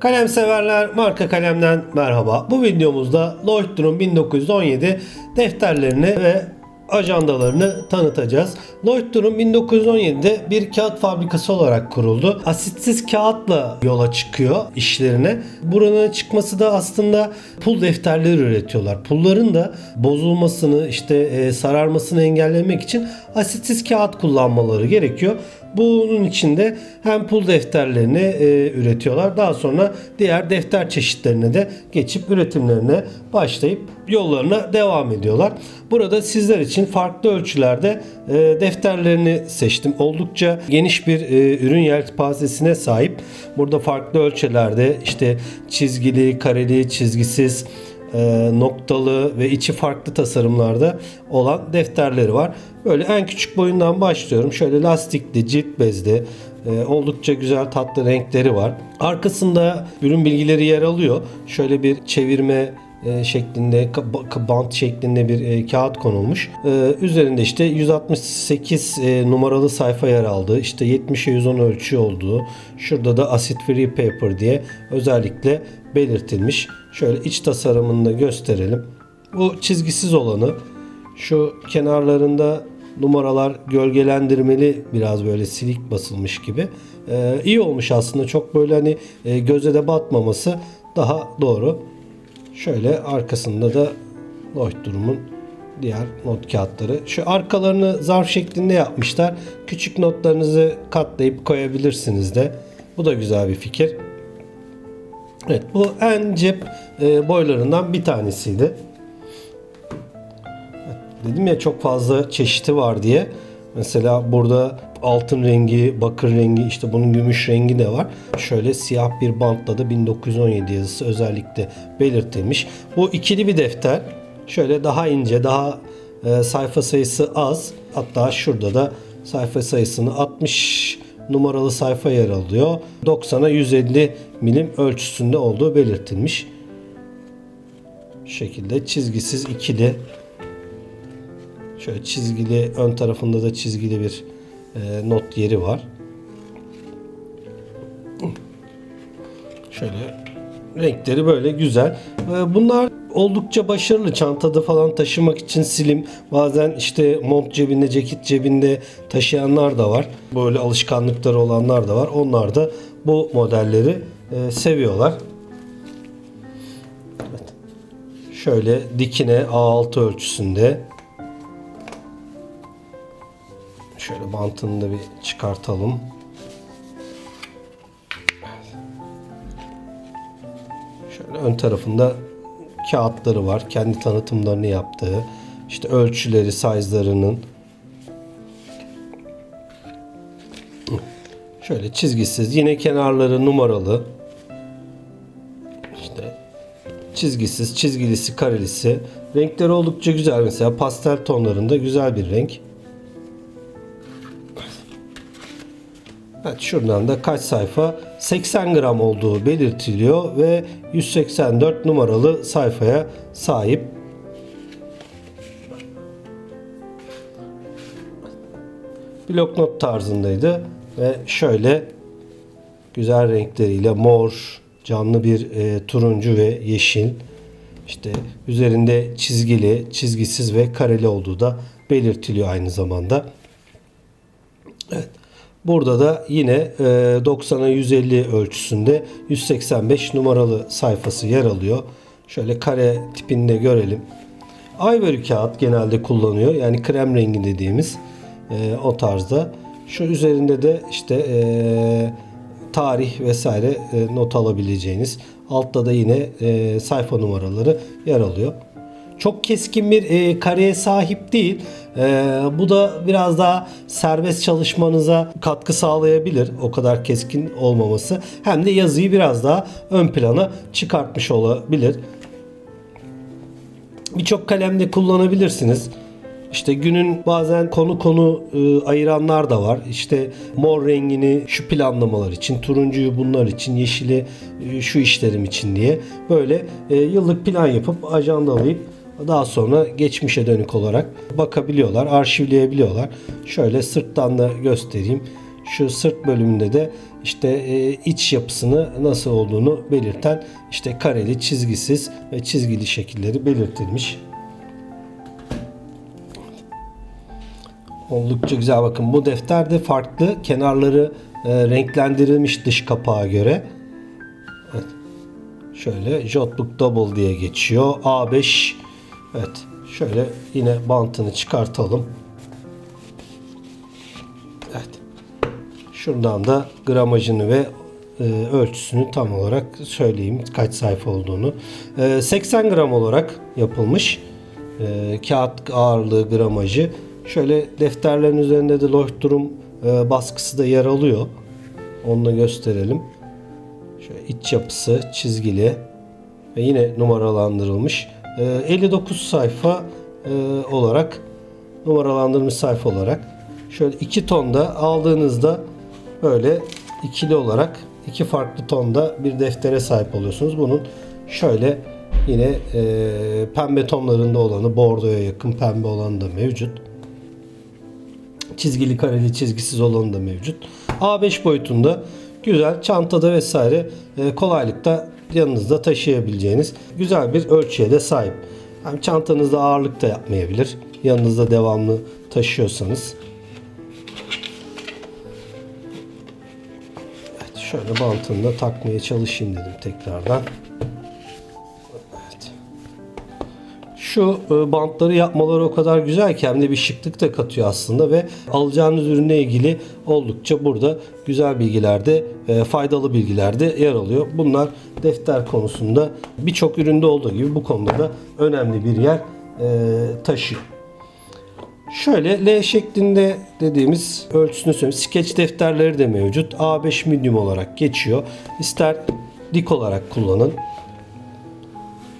Kalem severler marka kalemden merhaba. Bu videomuzda Lloyd'un 1917 defterlerini ve ajandalarını tanıtacağız. Lloyd'un 1917'de bir kağıt fabrikası olarak kuruldu. Asitsiz kağıtla yola çıkıyor işlerine. Buranın çıkması da aslında pul defterleri üretiyorlar. Pulların da bozulmasını işte e, sararmasını engellemek için asitsiz kağıt kullanmaları gerekiyor. Bunun için de hem pul defterlerini e, üretiyorlar. Daha sonra diğer defter çeşitlerine de geçip üretimlerine başlayıp yollarına devam ediyorlar. Burada sizler için farklı ölçülerde e, defterlerini seçtim. Oldukça geniş bir e, ürün yelpazesine sahip. Burada farklı ölçülerde işte çizgili, kareli, çizgisiz, e, noktalı ve içi farklı tasarımlarda olan defterleri var. Böyle en küçük boyundan başlıyorum. Şöyle lastikli, cilt bezli, e, oldukça güzel tatlı renkleri var. Arkasında ürün bilgileri yer alıyor. Şöyle bir çevirme e, şeklinde bant şeklinde bir e, kağıt konulmuş. E, üzerinde işte 168 e, numaralı sayfa yer aldığı, işte 70'e 110 ölçü olduğu, şurada da acid free paper diye özellikle belirtilmiş. Şöyle iç tasarımını da gösterelim. Bu çizgisiz olanı şu kenarlarında numaralar gölgelendirmeli biraz böyle silik basılmış gibi. Ee, iyi olmuş aslında çok böyle hani e, göze de batmaması daha doğru. Şöyle arkasında da Lloyd durumun diğer not kağıtları. Şu arkalarını zarf şeklinde yapmışlar. Küçük notlarınızı katlayıp koyabilirsiniz de. Bu da güzel bir fikir. Evet bu en cep e, boylarından bir tanesiydi. Dedim ya çok fazla çeşidi var diye. Mesela burada altın rengi, bakır rengi, işte bunun gümüş rengi de var. Şöyle siyah bir bantla da 1917 yazısı özellikle belirtilmiş. Bu ikili bir defter. Şöyle daha ince, daha e, sayfa sayısı az. Hatta şurada da sayfa sayısını 60 numaralı sayfa yer alıyor. 90'a 150 milim ölçüsünde olduğu belirtilmiş. Şu şekilde çizgisiz ikili Şöyle çizgili ön tarafında da çizgili bir e, not yeri var. Şöyle renkleri böyle güzel. E, bunlar oldukça başarılı. Çantada falan taşımak için silim. Bazen işte mont cebinde, ceket cebinde taşıyanlar da var. Böyle alışkanlıkları olanlar da var. Onlar da bu modelleri e, seviyorlar. Evet. Şöyle dikine A6 ölçüsünde Şöyle bantını da bir çıkartalım. Şöyle ön tarafında kağıtları var. Kendi tanıtımlarını yaptığı. İşte ölçüleri, size'larının. Şöyle çizgisiz. Yine kenarları numaralı. İşte çizgisiz, çizgilisi, karelisi. Renkleri oldukça güzel. Mesela pastel tonlarında güzel bir renk. Evet şuradan da kaç sayfa 80 gram olduğu belirtiliyor ve 184 numaralı sayfaya sahip. Bloknot tarzındaydı ve şöyle güzel renkleriyle mor, canlı bir e, turuncu ve yeşil işte üzerinde çizgili, çizgisiz ve kareli olduğu da belirtiliyor aynı zamanda. Evet. Burada da yine 90'a 150 ölçüsünde 185 numaralı sayfası yer alıyor. Şöyle kare tipinde görelim. Ivory kağıt genelde kullanıyor. Yani krem rengi dediğimiz e, o tarzda. Şu üzerinde de işte e, tarih vesaire e, not alabileceğiniz. Altta da yine e, sayfa numaraları yer alıyor. Çok keskin bir e, kareye sahip değil. E, bu da biraz daha serbest çalışmanıza katkı sağlayabilir. O kadar keskin olmaması. Hem de yazıyı biraz daha ön plana çıkartmış olabilir. Birçok kalemde kullanabilirsiniz. İşte günün bazen konu konu e, ayıranlar da var. İşte mor rengini şu planlamalar için, turuncuyu bunlar için, yeşili e, şu işlerim için diye böyle e, yıllık plan yapıp ajandalayıp daha sonra geçmişe dönük olarak bakabiliyorlar, arşivleyebiliyorlar. Şöyle sırttan da göstereyim. Şu sırt bölümünde de işte e, iç yapısını nasıl olduğunu belirten işte kareli, çizgisiz ve çizgili şekilleri belirtilmiş. Oldukça güzel bakın. Bu defter de farklı. Kenarları e, renklendirilmiş dış kapağa göre. Evet. Şöyle Jotbook Double diye geçiyor. A5 Evet. Şöyle yine bantını çıkartalım. Evet. Şuradan da gramajını ve e, ölçüsünü tam olarak söyleyeyim kaç sayfa olduğunu. E, 80 gram olarak yapılmış. E, kağıt ağırlığı gramajı. Şöyle defterlerin üzerinde de Leuchtturm e, baskısı da yer alıyor. Onu da gösterelim. Şöyle iç yapısı çizgili ve yine numaralandırılmış. E, 59 sayfa e, olarak numaralandırılmış sayfa olarak şöyle iki tonda aldığınızda böyle ikili olarak iki farklı tonda bir deftere sahip oluyorsunuz. Bunun şöyle yine e, pembe tonlarında olanı bordoya yakın pembe olanı da mevcut. Çizgili kareli çizgisiz olanı da mevcut. A5 boyutunda güzel çantada vesaire e, kolaylıkla yanınızda taşıyabileceğiniz güzel bir ölçüye de sahip. Hem çantanızda ağırlık da yapmayabilir. Yanınızda devamlı taşıyorsanız. Evet, şöyle bantını da takmaya çalışayım dedim tekrardan. Şu e, bantları yapmaları o kadar güzel ki hem de bir şıklık da katıyor aslında ve alacağınız ürünle ilgili oldukça burada güzel bilgilerde, e, faydalı bilgilerde yer alıyor. Bunlar defter konusunda birçok üründe olduğu gibi bu konuda da önemli bir yer e, taşıyor. Şöyle L şeklinde dediğimiz ölçüsünü söyleyeyim. Sketch defterleri de mevcut. A5 medium olarak geçiyor. İster dik olarak kullanın.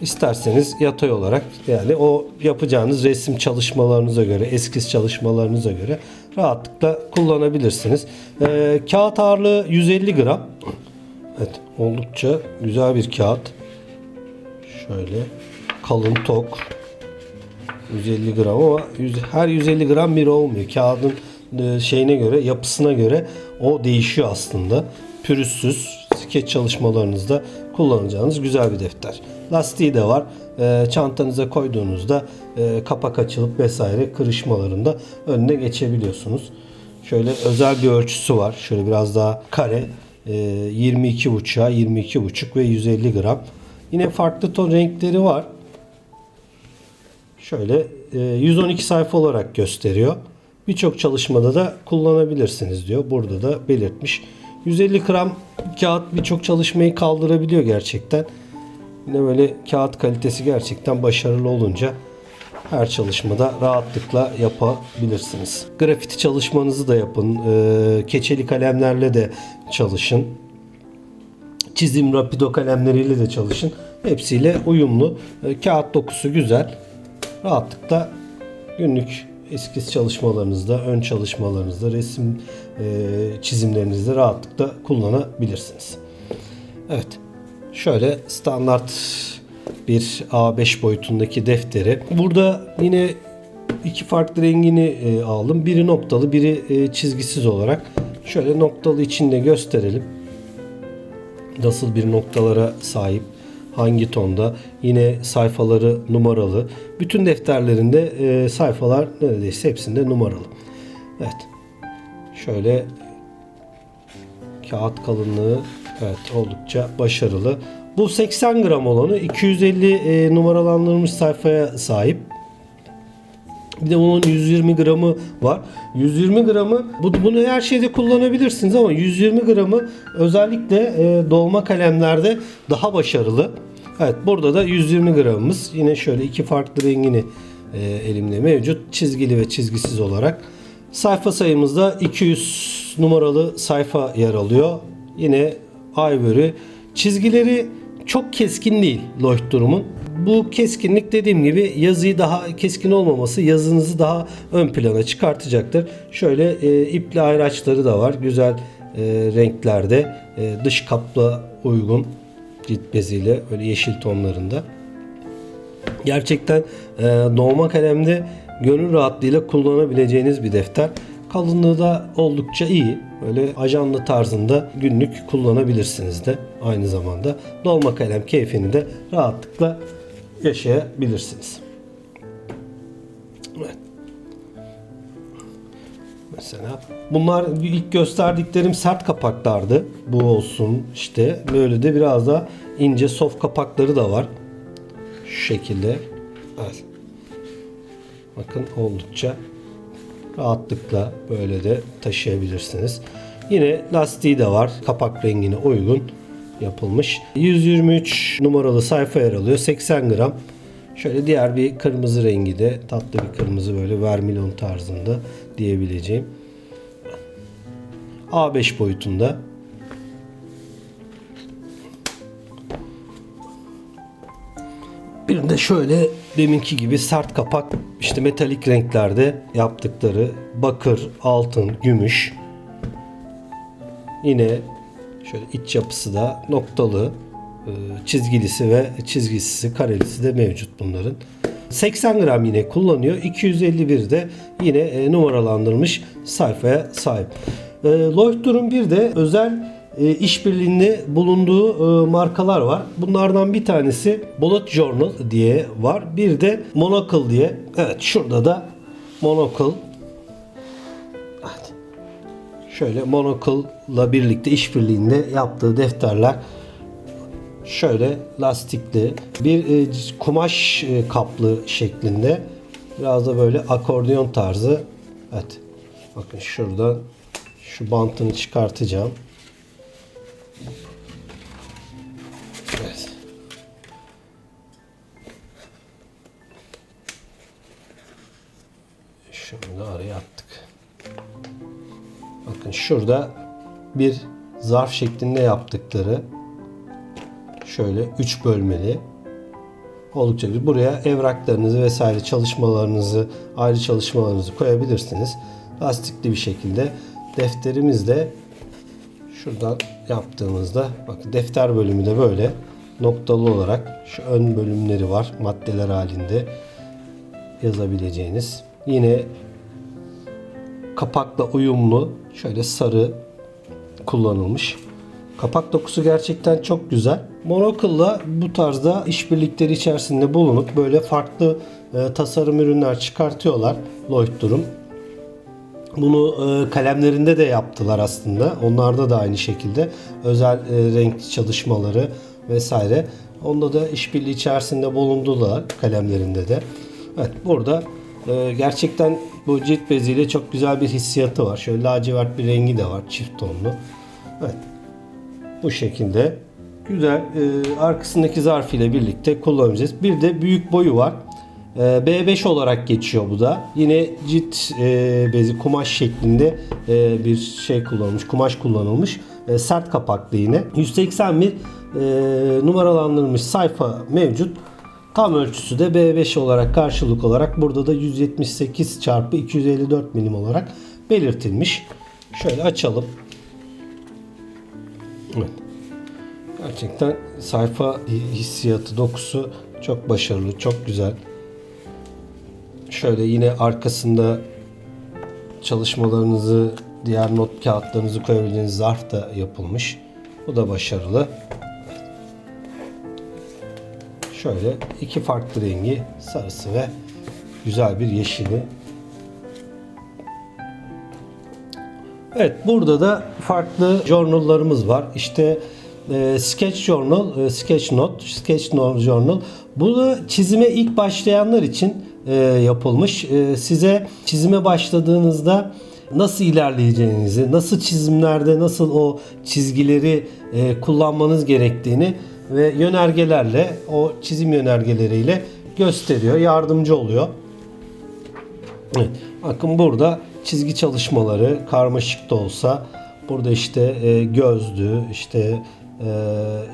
İsterseniz yatay olarak yani o yapacağınız resim çalışmalarınıza göre, eskiz çalışmalarınıza göre rahatlıkla kullanabilirsiniz. Ee, kağıt ağırlığı 150 gram. Evet, oldukça güzel bir kağıt. Şöyle kalın tok. 150 gram ama her 150 gram bir olmuyor. Kağıdın e, şeyine göre, yapısına göre o değişiyor aslında. Pürüzsüz, skeç çalışmalarınızda kullanacağınız güzel bir defter. Lastiği de var. E, çantanıza koyduğunuzda e, kapak açılıp vesaire kırışmalarında önüne geçebiliyorsunuz. Şöyle özel bir ölçüsü var. Şöyle biraz daha kare. E, 22.5'a 22.5 ve 150 gram. Yine farklı ton renkleri var. Şöyle e, 112 sayfa olarak gösteriyor. Birçok çalışmada da kullanabilirsiniz diyor. Burada da belirtmiş. 150 gram kağıt birçok çalışmayı kaldırabiliyor gerçekten. Yine böyle kağıt kalitesi gerçekten başarılı olunca her çalışmada rahatlıkla yapabilirsiniz. Grafiti çalışmanızı da yapın. E, keçeli kalemlerle de çalışın çizim rapido kalemleriyle de çalışın. Hepsiyle uyumlu. E, Kağıt dokusu güzel. Rahatlıkla günlük eskiz çalışmalarınızda, ön çalışmalarınızda, resim e, çizimlerinizde rahatlıkla kullanabilirsiniz. Evet. Şöyle standart bir A5 boyutundaki defteri. Burada yine iki farklı rengini e, aldım. Biri noktalı, biri e, çizgisiz olarak. Şöyle noktalı içinde gösterelim nasıl bir noktalara sahip, hangi tonda, yine sayfaları numaralı. Bütün defterlerinde e, sayfalar neredeyse hepsinde numaralı. Evet. Şöyle kağıt kalınlığı evet oldukça başarılı. Bu 80 gram olanı 250 e, numaralandırılmış sayfaya sahip. Bir de bunun 120 gramı var. 120 gramı bu, bunu her şeyde kullanabilirsiniz ama 120 gramı özellikle e, dolma kalemlerde daha başarılı. Evet burada da 120 gramımız. Yine şöyle iki farklı rengini e, elimde mevcut. Çizgili ve çizgisiz olarak. Sayfa sayımızda 200 numaralı sayfa yer alıyor. Yine Ivory. Çizgileri çok keskin değil Leuchtturm'un. Bu keskinlik dediğim gibi yazıyı daha keskin olmaması yazınızı daha ön plana çıkartacaktır. Şöyle e, ipli ayraçları da var. Güzel e, renklerde. E, dış kapla uygun cilt beziyle öyle yeşil tonlarında. Gerçekten e, dolma kalemde gönül rahatlığıyla kullanabileceğiniz bir defter. Kalınlığı da oldukça iyi. Böyle ajanlı tarzında günlük kullanabilirsiniz de aynı zamanda. Dolma kalem keyfini de rahatlıkla yaşayabilirsiniz. Evet. Mesela bunlar ilk gösterdiklerim sert kapaklardı. Bu olsun işte. Böyle de biraz da ince soft kapakları da var. Şu şekilde. Evet. Bakın oldukça rahatlıkla böyle de taşıyabilirsiniz. Yine lastiği de var. Kapak rengine uygun yapılmış. 123 numaralı sayfa yer alıyor. 80 gram. Şöyle diğer bir kırmızı rengi de tatlı bir kırmızı böyle vermilon tarzında diyebileceğim. A5 boyutunda. Bir de şöyle deminki gibi sert kapak işte metalik renklerde yaptıkları bakır, altın, gümüş. Yine şöyle iç yapısı da noktalı, e, çizgilisi ve çizgisiz, karelisi de mevcut bunların. 80 gram yine kullanıyor. 251 de yine e, numaralandırmış sayfaya sahip. E, Lloyd Durum bir de özel e, işbirliğinde bulunduğu e, markalar var. Bunlardan bir tanesi Bullet Journal diye var. Bir de Monocle diye. Evet şurada da Monocle. Şöyle Monocle'la birlikte işbirliğinde yaptığı defterler şöyle lastikli bir e, kumaş e, kaplı şeklinde biraz da böyle akordeon tarzı. Evet bakın şuradan şu bantını çıkartacağım. Evet. Şunu da araya attık bakın şurada bir zarf şeklinde yaptıkları şöyle 3 bölmeli. Oldukça güzel. Buraya evraklarınızı vesaire çalışmalarınızı, ayrı çalışmalarınızı koyabilirsiniz. Lastikli bir şekilde defterimiz de şuradan yaptığımızda bakın defter bölümü de böyle noktalı olarak şu ön bölümleri var. Maddeler halinde yazabileceğiniz. Yine kapakla uyumlu şöyle sarı kullanılmış. Kapak dokusu gerçekten çok güzel. Monocle'la bu tarzda işbirlikleri içerisinde bulunup böyle farklı e, tasarım ürünler çıkartıyorlar Lloyd Durum. Bunu e, kalemlerinde de yaptılar aslında. Onlarda da aynı şekilde özel e, renkli çalışmaları vesaire. Onda da işbirliği içerisinde bulundular kalemlerinde de. Evet burada e, gerçekten bu cilt beziyle çok güzel bir hissiyatı var. Şöyle lacivert bir rengi de var çift tonlu. Evet bu şekilde güzel e, arkasındaki zarf ile birlikte kullanacağız. Bir de büyük boyu var. E, B5 olarak geçiyor bu da. Yine cilt e, bezi kumaş şeklinde e, bir şey kullanılmış. Kumaş kullanılmış. E, sert kapaklı yine. 181 e, numaralandırılmış sayfa mevcut. Tam ölçüsü de B5 olarak karşılık olarak burada da 178 çarpı 254 milim olarak belirtilmiş. Şöyle açalım. Evet. Gerçekten sayfa hissiyatı, dokusu çok başarılı, çok güzel. Şöyle yine arkasında çalışmalarınızı, diğer not kağıtlarınızı koyabileceğiniz zarf da yapılmış. Bu da başarılı. Şöyle iki farklı rengi, sarısı ve güzel bir yeşili Evet burada da farklı journallarımız var. İşte e, Sketch Journal, e, Sketch Note, Sketch Note Journal. Bu da çizime ilk başlayanlar için e, yapılmış. E, size çizime başladığınızda nasıl ilerleyeceğinizi, nasıl çizimlerde nasıl o çizgileri e, kullanmanız gerektiğini ve yönergelerle, o çizim yönergeleriyle gösteriyor, yardımcı oluyor. Bakın burada çizgi çalışmaları karmaşık da olsa burada işte e, gözlü işte e,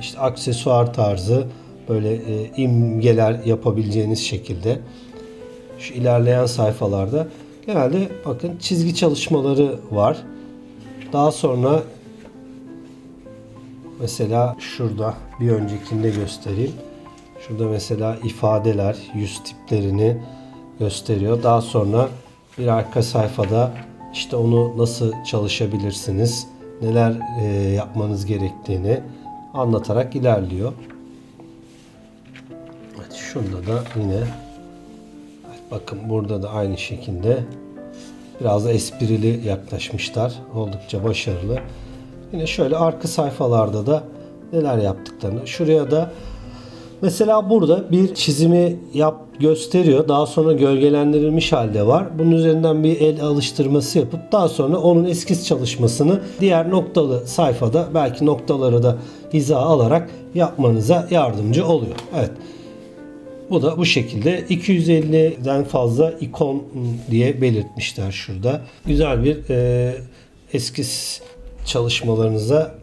işte aksesuar tarzı böyle e, imgeler yapabileceğiniz şekilde şu ilerleyen sayfalarda genelde bakın çizgi çalışmaları var. Daha sonra mesela şurada bir öncekinde göstereyim. Şurada mesela ifadeler, yüz tiplerini gösteriyor. Daha sonra bir arka sayfada işte onu nasıl çalışabilirsiniz, neler e, yapmanız gerektiğini anlatarak ilerliyor. Evet, şurada da yine bakın burada da aynı şekilde biraz da esprili yaklaşmışlar. Oldukça başarılı. Yine şöyle arka sayfalarda da neler yaptıklarını. Şuraya da mesela burada bir çizimi yap gösteriyor. Daha sonra gölgelendirilmiş halde var. Bunun üzerinden bir el alıştırması yapıp daha sonra onun eskiz çalışmasını diğer noktalı sayfada belki noktaları da hiza alarak yapmanıza yardımcı oluyor. Evet. Bu da bu şekilde 250'den fazla ikon diye belirtmişler şurada. Güzel bir e, eskiz çalışmalarınıza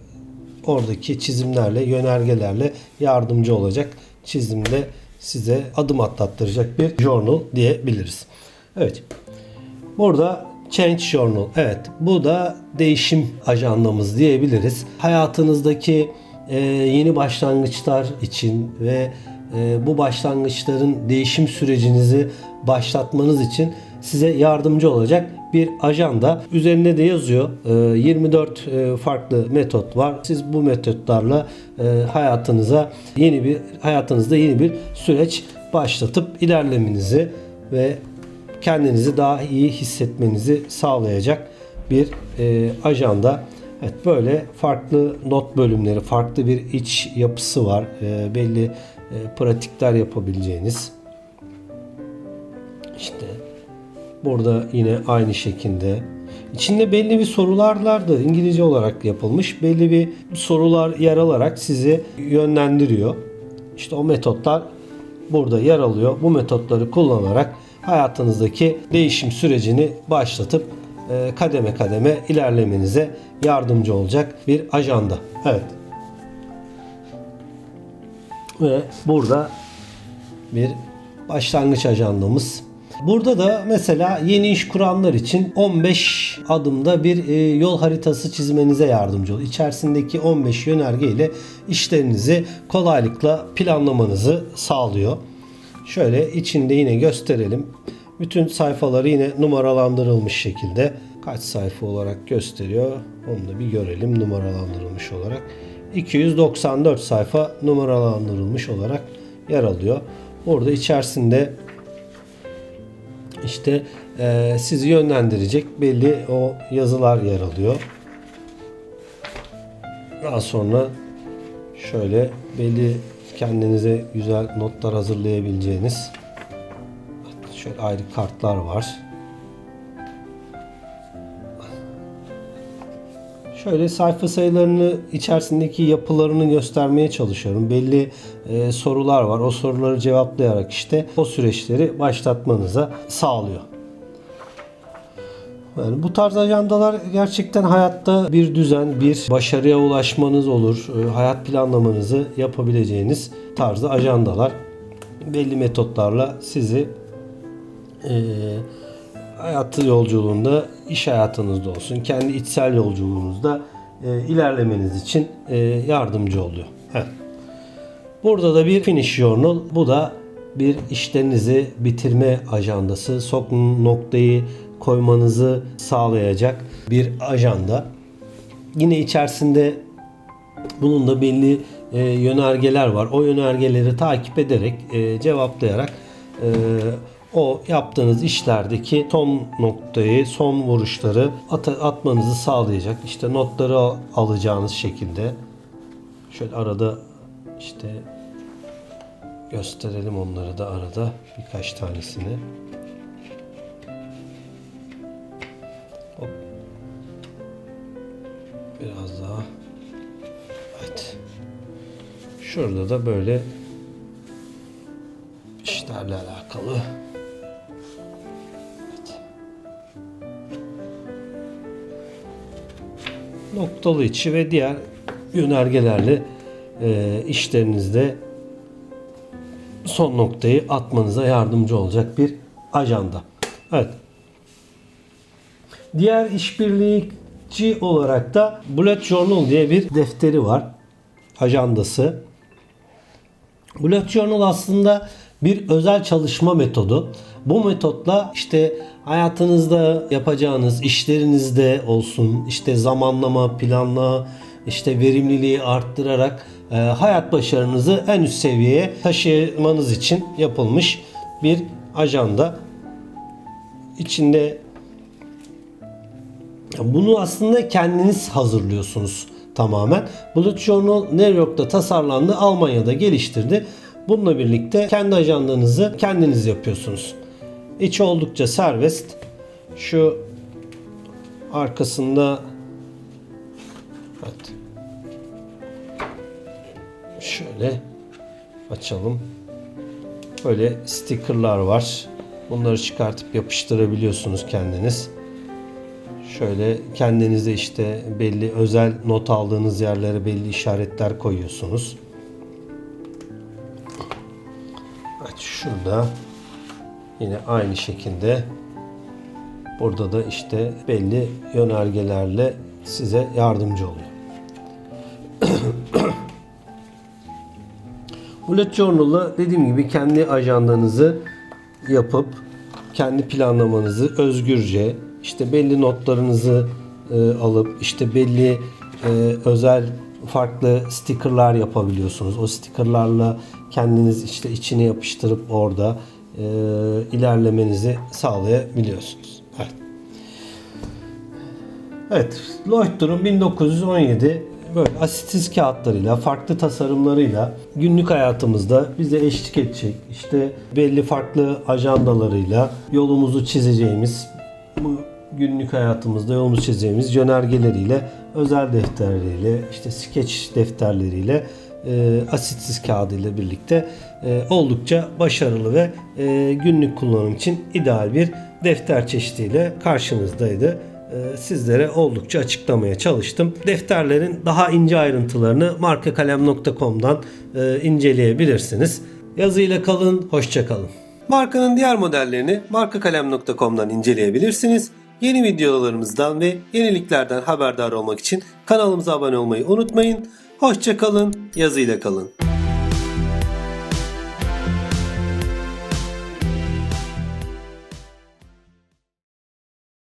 oradaki çizimlerle, yönergelerle yardımcı olacak. Çizimde size adım atlattıracak bir journal diyebiliriz. Evet. Burada Change Journal. Evet. Bu da değişim ajandamız diyebiliriz. Hayatınızdaki e, yeni başlangıçlar için ve e, bu başlangıçların değişim sürecinizi başlatmanız için size yardımcı olacak bir ajanda. Üzerinde de yazıyor. e, 24 e, farklı metot var. Siz bu metotlarla e, hayatınıza yeni bir hayatınızda yeni bir süreç başlatıp ilerlemenizi ve kendinizi daha iyi hissetmenizi sağlayacak bir e, ajanda. Evet böyle farklı not bölümleri, farklı bir iç yapısı var. E, belli e, pratikler yapabileceğiniz. İşte burada yine aynı şekilde içinde belli bir sorularlardı İngilizce olarak yapılmış. Belli bir sorular yer alarak sizi yönlendiriyor. İşte o metotlar burada yer alıyor. Bu metotları kullanarak hayatınızdaki değişim sürecini başlatıp e, kademe kademe ilerlemenize yardımcı olacak bir ajanda. Evet. Ve burada bir başlangıç ajandamız. Burada da mesela yeni iş kuranlar için 15 adımda bir e, yol haritası çizmenize yardımcı oluyor. İçerisindeki 15 yönerge ile işlerinizi kolaylıkla planlamanızı sağlıyor. Şöyle içinde yine gösterelim. Bütün sayfaları yine numaralandırılmış şekilde kaç sayfa olarak gösteriyor onu da bir görelim numaralandırılmış olarak. 294 sayfa numaralandırılmış olarak yer alıyor. Orada içerisinde işte e, sizi yönlendirecek belli o yazılar yer alıyor. Daha sonra şöyle belli kendinize güzel notlar hazırlayabileceğiniz şöyle ayrı kartlar var. Şöyle sayfa sayılarını içerisindeki yapılarını göstermeye çalışıyorum. Belli e, sorular var. O soruları cevaplayarak işte o süreçleri başlatmanıza sağlıyor. Yani bu tarz ajandalar gerçekten hayatta bir düzen, bir başarıya ulaşmanız olur. E, hayat planlamanızı yapabileceğiniz tarzda ajandalar. Belli metotlarla sizi e, hayatı yolculuğunda, iş hayatınızda olsun, kendi içsel yolculuğunuzda e, ilerlemeniz için e, yardımcı oluyor. Evet. Burada da bir finish journal. Bu da bir işlerinizi bitirme ajandası. Son noktayı koymanızı sağlayacak bir ajanda. Yine içerisinde bunun da belli e, yönergeler var. O yönergeleri takip ederek, e, cevaplayarak e, o yaptığınız işlerdeki son noktayı, son vuruşları at- atmanızı sağlayacak. İşte notları al- alacağınız şekilde. Şöyle arada işte gösterelim onları da arada birkaç tanesini. Hop. Biraz daha. Evet. Şurada da böyle işlerle alakalı. Noktalı içi ve diğer yönergelerle e, işlerinizde son noktayı atmanıza yardımcı olacak bir ajanda. Evet. Diğer işbirlikçi olarak da Bullet Journal diye bir defteri var. Ajandası. Bullet Journal aslında bir özel çalışma metodu. Bu metotla işte hayatınızda yapacağınız işlerinizde olsun işte zamanlama, planla, işte verimliliği arttırarak e, hayat başarınızı en üst seviyeye taşımanız için yapılmış bir ajanda. İçinde bunu aslında kendiniz hazırlıyorsunuz tamamen. Bullet Journal New York'ta tasarlandı, Almanya'da geliştirdi. Bununla birlikte kendi ajandanızı kendiniz yapıyorsunuz. İçi oldukça serbest. Şu arkasında evet. Şöyle açalım. Böyle stickerlar var. Bunları çıkartıp yapıştırabiliyorsunuz kendiniz. Şöyle kendinize işte belli özel not aldığınız yerlere belli işaretler koyuyorsunuz. Evet şurada yine aynı şekilde burada da işte belli yönergelerle size yardımcı oluyor. Bullet Journal'la dediğim gibi kendi ajandanızı yapıp kendi planlamanızı özgürce işte belli notlarınızı e, alıp işte belli e, özel farklı stickerlar yapabiliyorsunuz. O stickerlarla kendiniz işte içine yapıştırıp orada e, ilerlemenizi sağlayabiliyorsunuz. Evet. Evet, Lloyd 1917 böyle asitsiz kağıtlarıyla, farklı tasarımlarıyla günlük hayatımızda bize eşlik edecek. İşte belli farklı ajandalarıyla yolumuzu çizeceğimiz, günlük hayatımızda yolumuzu çizeceğimiz yönergeleriyle, özel defterleriyle, işte sketch defterleriyle, e, asitsiz kağıdıyla birlikte e, oldukça başarılı ve e, günlük kullanım için ideal bir defter çeşidiyle karşınızdaydı e, sizlere oldukça açıklamaya çalıştım. Defterlerin daha ince ayrıntılarını markakalem.com'dan e, inceleyebilirsiniz. Yazıyla kalın, hoşça kalın. Markanın diğer modellerini markakalem.com'dan inceleyebilirsiniz. Yeni videolarımızdan ve yeniliklerden haberdar olmak için kanalımıza abone olmayı unutmayın. Hoşça kalın, yazıyla kalın.